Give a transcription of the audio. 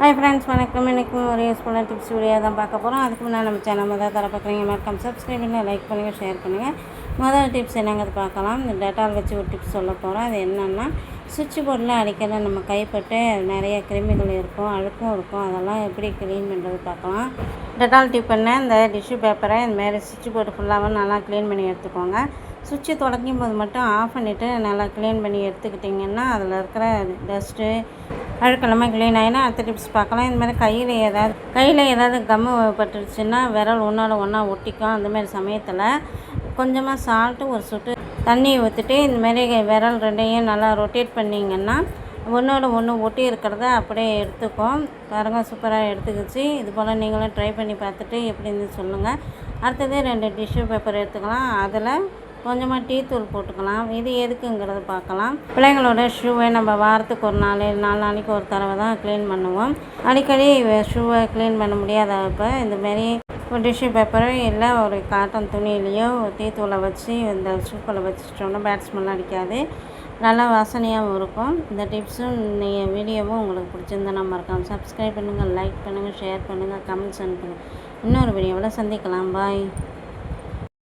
Hi friends வணக்கம். இன்றைக்கி ஒரு யூஸ்ஃபுல்லாக டிப்ஸ் வீடியோ தான் பார்க்க போகிறோம் அதுக்கு முன்னாடி நம்ம சேனல் முதல் தர பார்க்குறீங்க மறக்காம சப்ஸ்கிரைப் பண்ணி லைக் பண்ணுங்கள் ஷேர் பண்ணுங்கள் முதல் டிப்ஸ் என்னங்கிறது பார்க்கலாம். இந்த டெட்டால் வச்சு ஒரு டிப்ஸ் சொல்ல போகிறோம் அது என்னென்னா சுவிட்ச் போர்டில் அடிக்கடி நம்ம கைப்பட்டு நிறைய கிருமிகள் இருக்கும் அழுக்கும் இருக்கும். அதெல்லாம் எப்படி க்ளீன் பண்ணுறது பார்க்கலாம். டெட்டால் டிப் பண்ண இந்த டிஷ்யூ பேப்பரை இந்த மாதிரி சுவிட்ச் போர்டு ஃபுல்லாகவும் நல்லா க்ளீன் பண்ணி எடுத்துக்கோங்க. சுவிட்சை தொடங்கும் போது மட்டும் ஆஃப் பண்ணிவிட்டு நல்லா க்ளீன் பண்ணி எடுத்துக்கிட்டிங்கன்னா அதில் இருக்கிற டஸ்ட்டு அழுக்கெல்லாமே க்ளீன் ஆகினா அடுத்த டிப்ஸ் பார்க்கலாம். இந்த மாதிரி கையில் ஏதாவது கையில் ஏதாவது கம்மு பட்டுருச்சுன்னா விரல் ஒன்றோட ஒன்றா ஒட்டிக்கும். அந்த மாதிரி சமயத்தில் கொஞ்சமாக சால்ட்டு ஒரு சொட்டு தண்ணி ஊற்றிட்டு இந்தமாரி விரல் ரெண்டையும் நல்லா ரொட்டேட் பண்ணிங்கன்னா ஒன்றோட ஒன்று ஒட்டி இருக்கிறத அப்படியே எடுத்துக்கும். பாருங்கள் சூப்பராக எடுத்துக்கிச்சு. இது போல் நீங்களும் ட்ரை பண்ணி பார்த்துட்டு எப்படின்னு சொல்லுங்கள் அடுத்தது ரெண்டு டிஷ்யூ பேப்பர் எடுத்துக்கலாம். அதில் கொஞ்சமாக டீ தூள் போட்டுக்கலாம். இது எதுக்குங்கிறத பார்க்கலாம். பிள்ளைங்களோட ஷூவை நம்ம வாரத்துக்கு ஒரு நாள் நாலு நாளைக்கு ஒரு தடவை தான் க்ளீன் பண்ணுவோம். அடிக்கடி ஷூவை க்ளீன் பண்ண முடியாத முடியாதப்ப இந்தமாரி ஒரு டிஷ்யூ பேப்பரோ இல்லை ஒரு காட்டன் துணியிலையோ டீ தூளை வச்சு இந்த ஷூக்களை வச்சுட்டோம்னா பேட்ஸ்மெல்லாம் அடிக்காது. நல்லா வாசனையாகவும் இருக்கும். இந்த டிப்ஸும் நீங்கள் வீடியோவும் உங்களுக்கு பிடிச்சிருந்தா நம்ம இருக்கலாம் சப்ஸ்கிரைப் பண்ணுங்கள் லைக் பண்ணுங்கள் ஷேர் பண்ணுங்கள் கமெண்ட்ஸ் அனுப்புங்கள் இன்னொரு வீடியோவில் சந்திக்கலாம். பாய்